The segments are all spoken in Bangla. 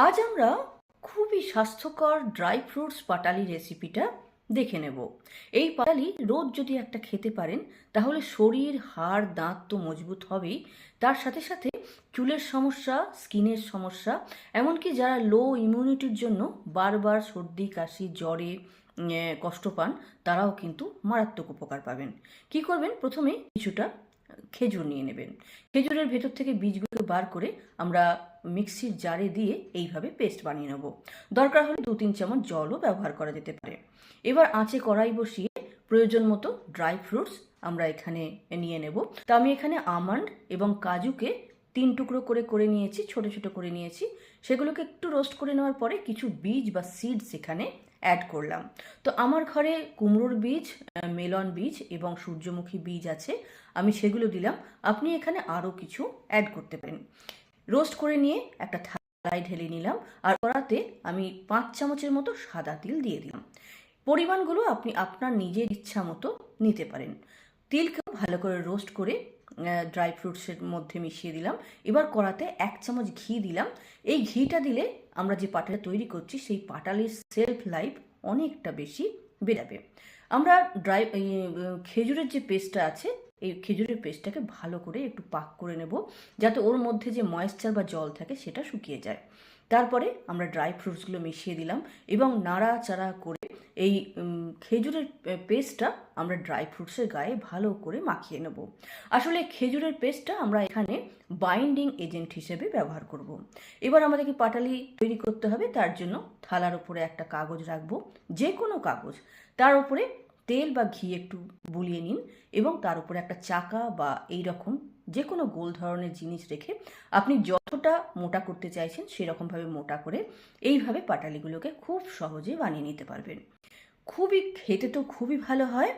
আজ আমরা খুবই স্বাস্থ্যকর ড্রাই ফ্রুটস পাটালি রেসিপিটা দেখে নেব। এই পাটালি রোজ যদি একটা খেতে পারেন, তাহলে শরীর, হাড়, দাঁত তো মজবুত হবেই। তার সাথে সাথে চুলের সমস্যা, স্কিনের সমস্যা, এমনকি যারা লো ইমিউনিটির জন্য বারবার সর্দি, কাশি, জ্বরে কষ্ট পান, তারাও কিন্তু মারাত্মক উপকার পাবেন। কি করবেন? প্রথমে কিছুটা খেজুর নিয়ে নেবেন। খেজুরের ভেতর থেকে বীজগুলোকে বার করে আমরা মিক্সির জারে দিয়ে এইভাবে পেস্ট বানিয়ে নেব। দরকার হলে দু তিন চামচ জলও ব্যবহার করা যেতে পারে। এবার আঁচে কড়াই বসিয়ে প্রয়োজন মতো ড্রাই ফ্রুটস আমরা এখানে নিয়ে নেব। তা আমি এখানে আমন্ড এবং কাজুকে তিন টুকরো করে করে নিয়েছি, ছোট ছোট করে নিয়েছি। সেগুলোকে একটু রোস্ট করে নেওয়ার পরে কিছু বীজ বা সিডস এখানে অ্যাড করলাম। তো আমার ঘরে কুমড়োর বীজ মেলন বীজ এবং সূর্যমুখী বীজ আছে, আমি সেগুলো দিলাম। আপনি এখানে আরও কিছু অ্যাড করতে পারেন। রোস্ট করে নিয়ে একটা থালায় ঢেলে নিলাম আর কড়াতে আমি পাঁচ চামচের মতো সাদা তিল দিয়ে দিলাম। পরিমাণগুলো আপনি আপনার নিজের ইচ্ছা মতো নিতে পারেন। তিলকেও ভালো করে রোস্ট করে ড্রাই ফ্রুটসের মধ্যে মিশিয়ে দিলাম। এবার কড়াতে এক চামচ ঘি দিলাম। এই ঘিটা দিলে আমরা যে পাটালি তৈরি করছি, সেই পাটালির সেলফ লাইফ অনেকটা বেশি বেরাবে আমরা ড্রাই খেজুরের যে পেস্টটা আছে, এই খেজুরের পেস্টটাকে ভালো করে একটু পাক করে নেব, যাতে ওর মধ্যে যে ময়েশ্চার বা জল থাকে সেটা শুকিয়ে যায়। তারপরে আমরা ড্রাই ফ্রুটসগুলো মিশিয়ে দিলাম এবং নাড়াচাড়া করে এই খেজুরের পেস্টটা আমরা ড্রাই ফ্রুটসের গায়ে ভালো করে মাখিয়ে নেব। আসলে খেজুরের পেস্টটা আমরা এখানে বাইন্ডিং এজেন্ট হিসেবে ব্যবহার করব। এবার আমাদেরকে পাটালি তৈরি করতে হবে, তার জন্য থালার উপরে একটা কাগজ রাখব যে কোনো কাগজ। তার উপরে তেল বা ঘি একটু বুলিয়ে নিন এবং তার উপরে একটা চাকা বা এই রকম যে কোনো গোল ধরনের জিনিস রেখে আপনি যতটা মোটা করতে চাইছেন সেরকমভাবে মোটা করে এইভাবে পাটালিগুলোকে খুব সহজে বানিয়ে নিতে পারবেন। খুবই খেতে তো খুবই ভালো হয়,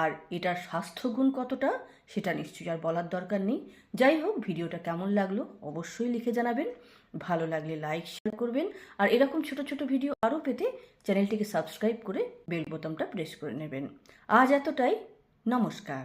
আর এটার স্বাস্থ্যগুণ কতটা সেটা নিশ্চয়ই আর বলার দরকার নেই। যাই হোক, ভিডিওটা কেমন লাগল অবশ্যই লিখে জানাবেন। ভালো লাগলে লাইক শেয়ার করবেন। আর এরকম ছোট ছোট ভিডিও আরও পেতে চ্যানেলটিকে সাবস্ক্রাইব করে বেল বোতামটা প্রেস করে নেবেন। আজ এতটাই, নমস্কার।